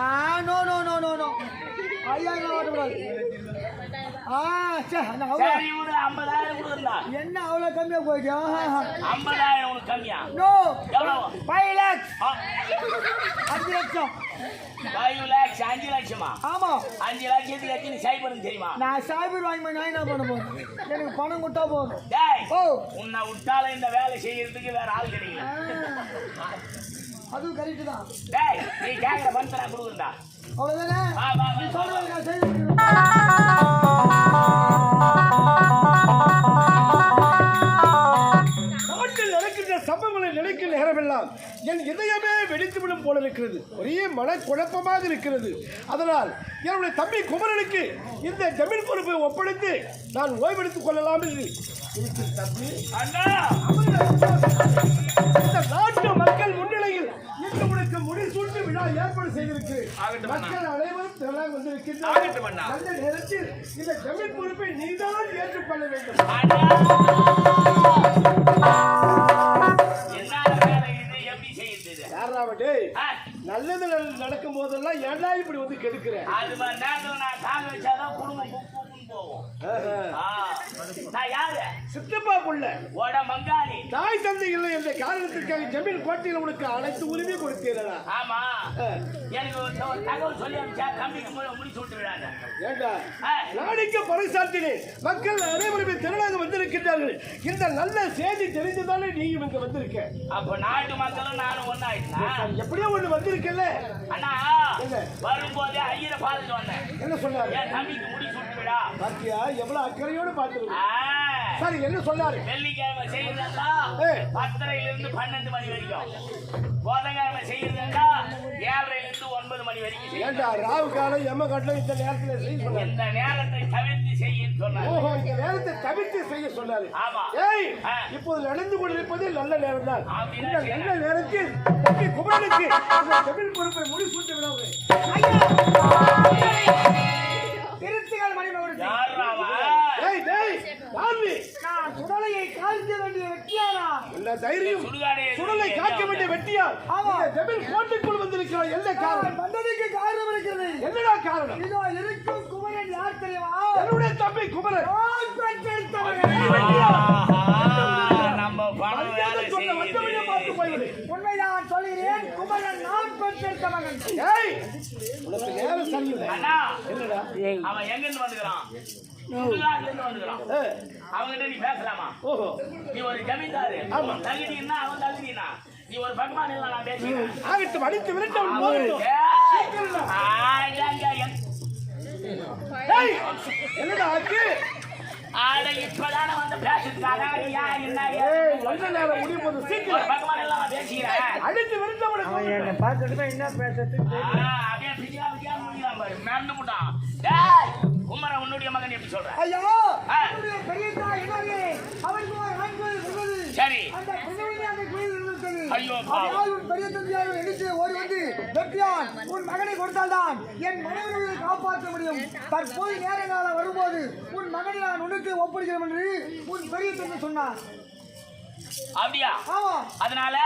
ஆ no no no no no ஐயாயிரம் ஓட்டக்கூடாது ஆ அவ்வளோ. ஐம்பதாயிரம் கொடுக்குறா. என்ன அவ்வளோ கம்மியாக போயிட்டு? ஆஹா ஐம்பதாயிரம் உனக்கு கம்மியா? நோ ஃபைவ் லேக்ஸ் அஞ்சு லட்சம். ஃபைவ் லேக்ஸ் அஞ்சு லட்சமா? ஆமாம் அஞ்சு லட்சத்துக்கு எத்தனை சைபர்னு தெரியுமா? நான் வாங்கி நான் என்ன பண்ண போறேன்? எனக்கு பணம் கொடுத்தா போதும். டேய் ஓ. உன்னை விட்டாலும் இந்த வேலை செய்யறதுக்கு வேற ஆள் கிடைக்கல அதுவும் கரெக்டு தான் டேய் நீ வா வா சொல்றது நான் செய்து நடக்கின்ற சம்பவங்களை நினைக்கிற நேரமெல்லாம் என் இதயமே வெடித்துவிடும் போல இருக்கிறது. ஒரே மனக்குழப்பமாக இருக்கிறது. அதனால் என்னுடைய தம்பி குமரனுக்கு இந்த ஜமீன் பொறுப்பை ஒப்படைத்து நான் ஓய்வெடுத்துக் கொள்ளலாம் என்று. தம்பி அண்ணா! இந்த நாட்டு மக்கள் இன்று முடிசூட்டு விழா ஏற்பாடு அண்ணா. மக்கள் அனைவரும் திரளாக வந்திருக்கின்றனர். அந்த நேரத்தில் இந்த ஜமீன் பொறுப்பை நீதான் ஏற்றுக்கொள்ள வேண்டும். நல்லது நட- நடக்கும் போதெல்லாம் ஏன்டா இப்படி வந்து கெடுக்கிறேன் அது மாதிரி நேரத்துல நான் கால் வச்சாதான் குடும்பம் குப்புன்னு போகும் ஆ, நான் யாரு சித்தப்பா புள்ள ஓட மங்காளி. தாய் தந்தை இல்லை என்ற காரணத்திற்காக ஜமீன் கோட்டையில் உனக்கு அனைத்து உரிமை கொடுத்தீரடா ஆமா. எனக்கு ஒரு தகவல் சொல்லி அனுப்பிச்சா கம்பிக்கு மு- முடிச்சு விட்டு விடாத ஏண்டா நாளைக்கு பறைசாற்றினேன் மக்கள் அனைவருமே திரளாக வந்திருக்கின்றார்கள். இந்த நல்ல செய்தி தெரிந்துதானே நீயும் இங்க வந்திருக்க? அப்ப நாட்டு மக்களும் நானும் ஒன்னாயிட்டா எப்படியோ ஒண்ணு வந்திருக்கல அண்ணா? வரும்போதே ஐயரை பார்த்துட்டு வந்தேன். என்ன சொன்னாரு? என் தம்பிக்கு முடி சுட்டு விடா பாத்தியா எவ்வளவு அக்கறையோடு பார்த்துருக்க? ஆ, சரி என்ன சொன்னாரு? வெள்ளிக்கிழமை செய்யறதா. பத்தரையில இருந்து பன்னெண்டு மணி வரைக்கும். புதன்கிழமை செய்யறதா? ஏழரையில இருந்து ஒன்பது மணி வரைக்கும். ஏண்டா ராவு காலம் எம்ம காட்டிலும் இந்த நேரத்துல செய்ய சொன்னாரு? இந்த நேரத்தை தவிர்த்து செய்யன்னு சொன்னார். ஓஹோ இந்த நேரத்தை தவிர்த்து செய்ய சொன்னாரு. ஆமா. ஏய். இப்போது நடந்து கொண்டிருப்பது நல்ல நேரம் தான் இந்த. நல்ல நேரத்தில் தம்பி குமரனுக்கு தமிழ் பொறுப்பை முடிசூட்டு விடாது திருத்துகள் மணிமகுடத்தை யாருடா அவன்? ஏய் டேய் யாரு நான் சுடலையை காய்ச்ச வேண்டிய வெற்றியானா என்ன தைரியம். சுடலை காக்க வேண்டிய வெட்டியார். தமிழ் கோட்டைக்குள் வந்திருக்கிறார் என்ன காரணம்? வந்ததுக்கு காரணம் இருக்கிறது. என்னடா காரணம்? இதோ இருக்கும் குமரன் யார் தெரியுமா? என்னுடைய தம்பி குமரன். நம்ம பணம் வேலை சொன்ன வந்தவனையே பார்த்து செய்யுது போய்விடு. உண்மைதான் சொல்கிறேன் குமரன் நான் பெற்றெடுத்த மகன் ஏய்! உனக்கு நேரம் சரியில்லை அண்ணா என்னடா அவன் எங்க இருந்து வந்துக்கிறான்? சுடுகாட்டுல இருந்து வந்துக்கிறான் ஏய், அவன்கிட்ட நீ பேசலாமா? ஓஹோ. நீ ஒரு ஜமீன்தாரு. ஆமா. உன் தகுதின்னா அவன் தகுதினா. நீ ஒரு பகவான் இல்ல நான் பேசுகிறேன் ஆகட்டும் அடித்து விரட்டு என்னடா ஆச்சு? ஆட இப்பதானே வந்து பேசுறதுக்காக யார் என்ன? நல்ல நேரம் போது சீக்கிரம். பகவான் எல்லாம் பேசுகிறேன். பார்த்துட்டு என்ன பேசுறது ஆ, அப்படியே பிடிக்கா பிடிக்கா முடியலாம் பாரு. மறந்து போட்டான். டேய் குமரன் உன்னுடைய மகன் எப்படி சொல்ற. ஐயா ஆ. என்னுடைய பெரிய தாய் அவருக்கு ஒரு ஆண். சரி. அந்த பெண்ணுடைய அந்த இருந்தது. ஐயோ, பெரிய தந்தையார் எடுத்து ஓடி வந்து வெற்றியான் உன் மகனை கொடுத்தால்தான் என் மனைவியை காப்பாற்ற முடியும். தற்போது நேர காலம் வரும்போது உன் மகனை நான் உனக்கு ஒப்படைக்கிறேன் என்று உன் பெரிய தந்தை சொன்னார். அப்படியா? அதனால.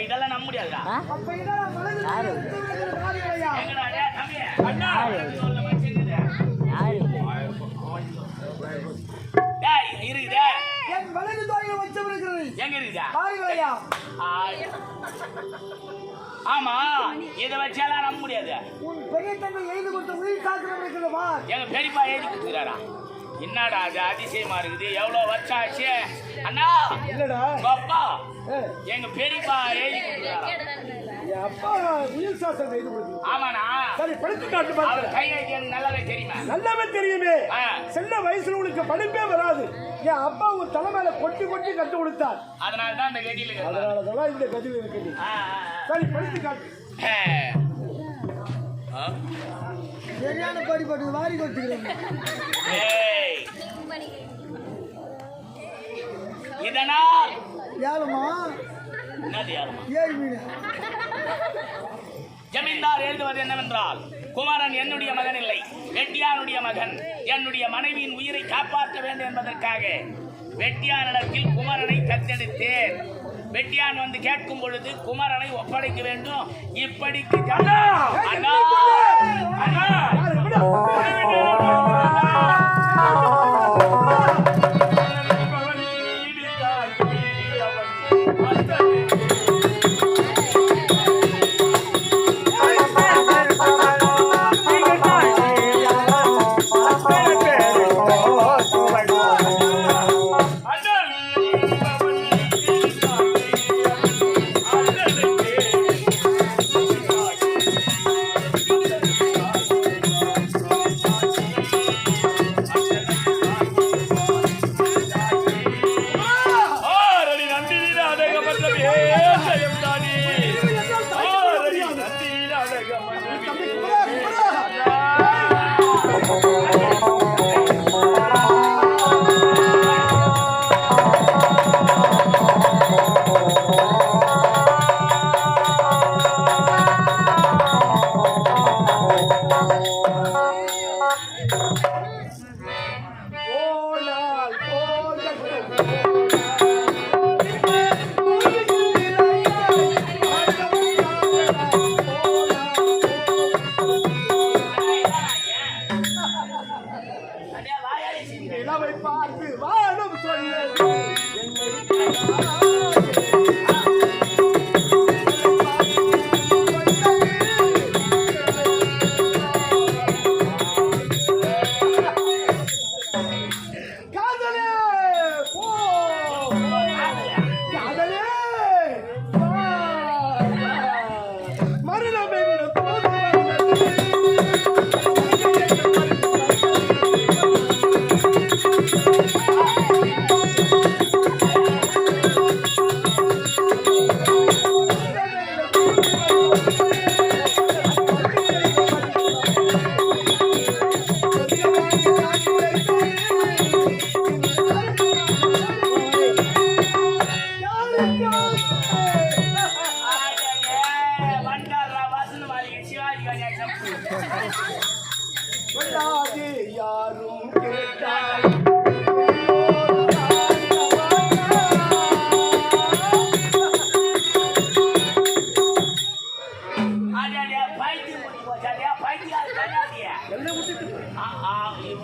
இதெல்லாம் நம்ப முடியாதுடா. இருக்குதே என் வலது தாயை வச்சம் இருக்கிறது எங்க இருக்குதா பாருங்களையா ஆ. ஆமா இதை வச்சாலாம் நம்ப முடியாது உன் பெரிய தந்தை எழுதி கொடுத்த உயிர் சாத்திரம் இருக்கிறது எங்க பெரியப்பா எழுதி கொடுக்குறாரா என்னடா அது அதிசயமா இருக்குது எவ்வளவு வருஷம் ஆச்சு அண்ணா என்னடா அப்பா எங்க பெரியப்பா எழுதி கொடுக்குறாரா அப்பா உயிர் சாசனம் செய்து கொடுத்து. ஆமாண்ணா. சரி படித்து காட்டு எனக்கு நல்லாவே தெரியுமா? நல்லாவே தெரியுமே. சின்ன வயசுல உனக்கு படிப்பே வராது. என் அப்பா உன் தலை மேல கொட்டி கொட்டி கத்து கொடுத்தார். அதனால தான் இந்த கதில் இருக்குது. சரி படித்து காட்டு. சரியான படிப்பட்டு வாரி கொடுத்துக்கிறேன் ஏய். இதனால். யாருமா ஏழு மீன். ஜமீன்தார் எழுதுவது என்னவென்றால் குமரன் என்னுடைய மகன் இல்லை வெட்டியானுடைய மகன். என்னுடைய மனைவியின் உயிரை காப்பாற்ற வேண்டும் என்பதற்காக வெட்டியானிடத்தில் குமரனை தத்தெடுத்தேன். வெட்டியான் வந்து கேட்கும் பொழுது குமரனை ஒப்படைக்க வேண்டும். இப்படிக்கு அண்ணா! அண்ணா! அண்ணா!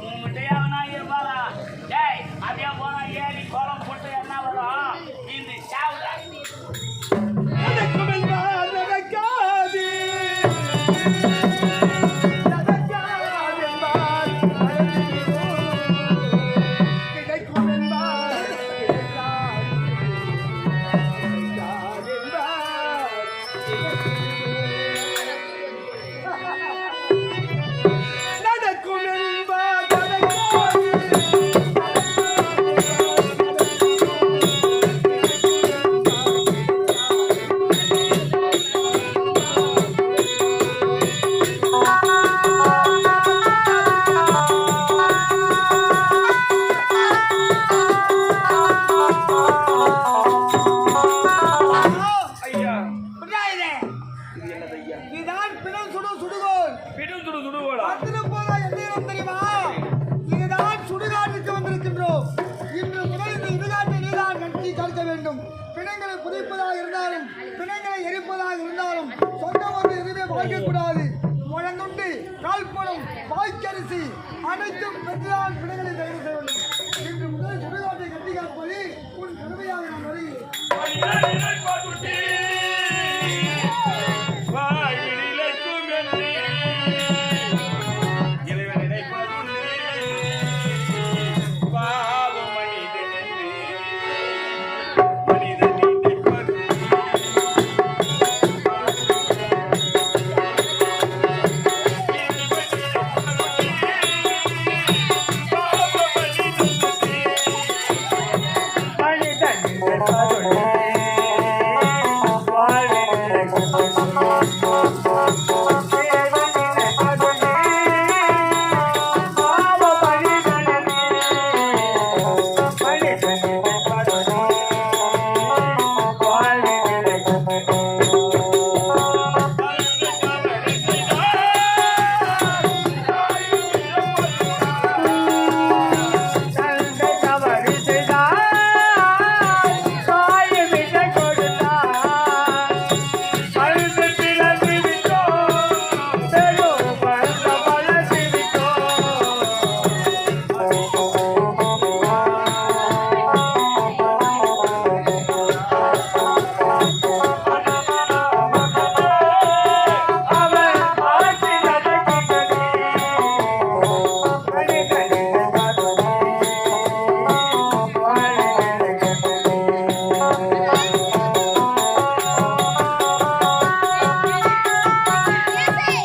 உங்கள்கிட்டயா? வந்துடும் போதா என்ன இதுதான் சுடுகாட்டுக்கு வந்திருக்கின்றோம். இன்று முதல் இந்த நீதான் கட்டி தடுக்க வேண்டும். பிணங்களை புதைப்பதாக இருந்தாலும் பிணங்களை எரிப்பதாக இருந்தாலும் சொந்த ஒரு எதுவுமே வாங்கக்கூடாது. முழங்குண்டு அனைத்தும் பெற்றுதான் பிணங்களை தயார் செய்வோம்